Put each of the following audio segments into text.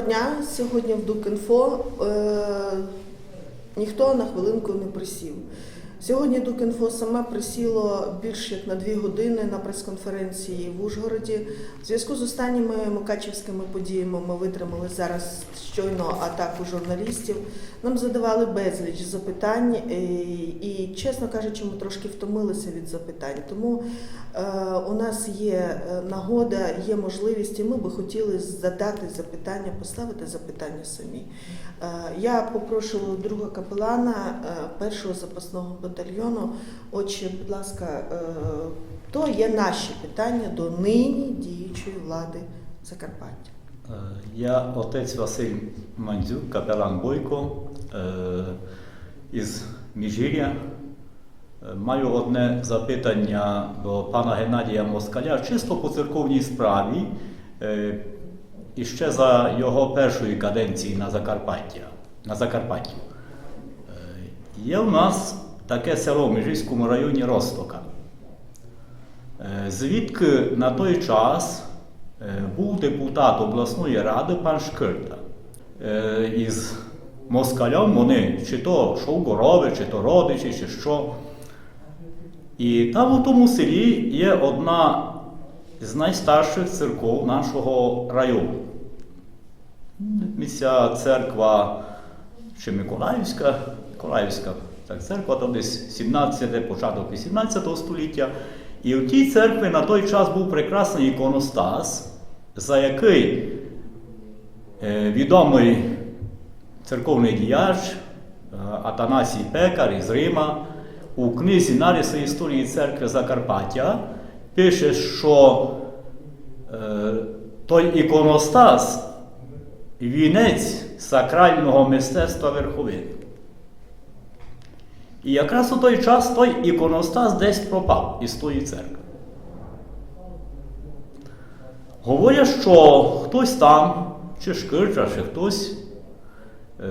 дня. Сьогодні в Дукінфо е, ніхто на хвилинку не присів. Сьогодні Дукінфо саме присіло більш як на дві години на прес-конференції в Ужгороді. В зв'язку з останніми мукачівськими подіями ми витримали зараз щойно атаку журналістів. Нам задавали безліч запитань, е, і, чесно кажучи, ми трошки втомилися від запитань. Тому е, у нас є е, нагода, є можливість, і ми би хотіли задати запитання, поставити запитання самі. Я попрошу друга капелана першого запасного батальйону. Отже, будь ласка, е, то є наші питання до нині діючої влади Закарпаття. Е, Я отець Василь Мандзюк, капелан Бойко е, із Міжгір'я. Е, Маю одне запитання до пана Геннадія Москаля, чисто по церковній справі, і ще за його першої каденції на Закарпаття. На Закарпатті. Є в нас таке село в Міжгірському районі Ростока. Е, Звідки на той час е, був депутат обласної ради пан Шкирта. Е, Із москалем вони чи то Шовгорови, чи то родичі, чи що. І там у тому селі є одна з найстарших церков нашого району. Місця церква чи Миколаївська, Миколаївська так, церква, там десь 17, початок 18 століття. І в тій церкві на той час був прекрасний іконостас, за який е, відомий церковний діяч е, Атанасій Пекар із Рима у книзі Наріси історії церкви Закарпаття пише, що е, той іконостас вінець сакрального мистецтва верховини. І якраз у той час той іконостас десь пропав із тої церкви. Говорять, що хтось там, чи Шкирча, чи хтось е,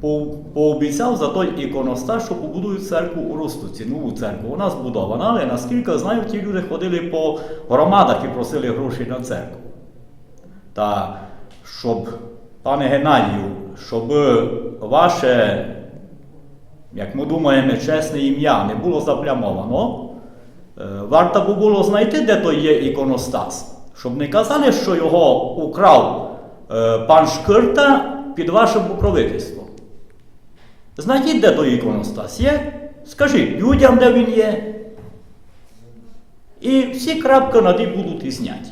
по- пообіцяв за той іконостас, що побудують церкву у Ростоці, нову церкву. Вона збудована, але наскільки знаю, ті люди ходили по громадах і просили гроші на церкву. Та щоб, пане Геннадію, щоб ваше як ми думаємо, чесне ім'я не було заплямовано, е, варто би було знайти, де той є іконостас, щоб не казали, що його украв е, пан Шкирта під вашим покровительством. Знайдіть, де той іконостас є, скажіть людям, де він є. І всі крапки над і будуть і зняті.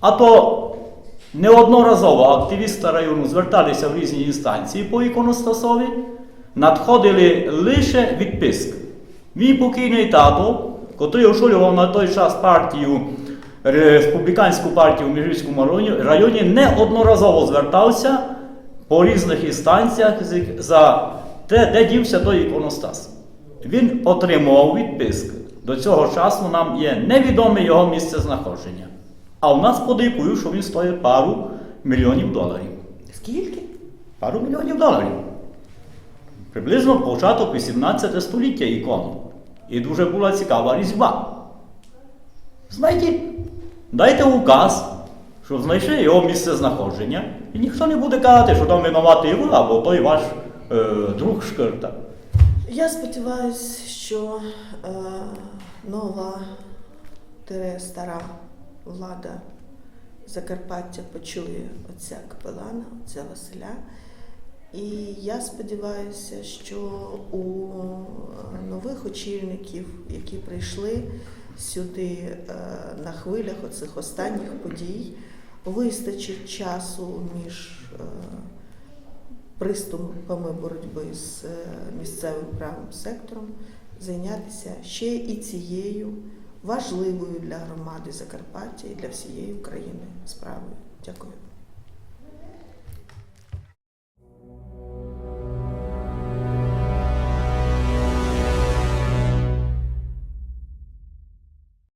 А то неодноразово активісти району зверталися в різні інстанції по іконостасові, надходили лише відписки. Мій покійний тато, котрий очолював на той час партію, республіканську партію в Міжгірському районі, районі, неодноразово звертався по різних інстанціях за те, де дівся той іконостас. Він отримував відписки. До цього часу нам є невідоме його місце знаходження. А у нас подейкують, що він стоїть пару мільйонів доларів. Скільки? Пару мільйонів доларів. Приблизно початок 18 століття ікону. І дуже була цікава різьба. Знайдіть, дайте указ, щоб знайшли його місце знаходження, і ніхто не буде казати, що там винуватий ви або той ваш е, друг шкирта. Я сподіваюся, що е, нова стара влада Закарпаття почує отця капелана, отця Василя. І я сподіваюся, що у нових очільників, які прийшли сюди е, на хвилях оцих останніх подій, вистачить часу між е, приступами боротьби з е, місцевим правим сектором зайнятися ще і цією важливою для громади Закарпаття і для всієї України справою. Дякую.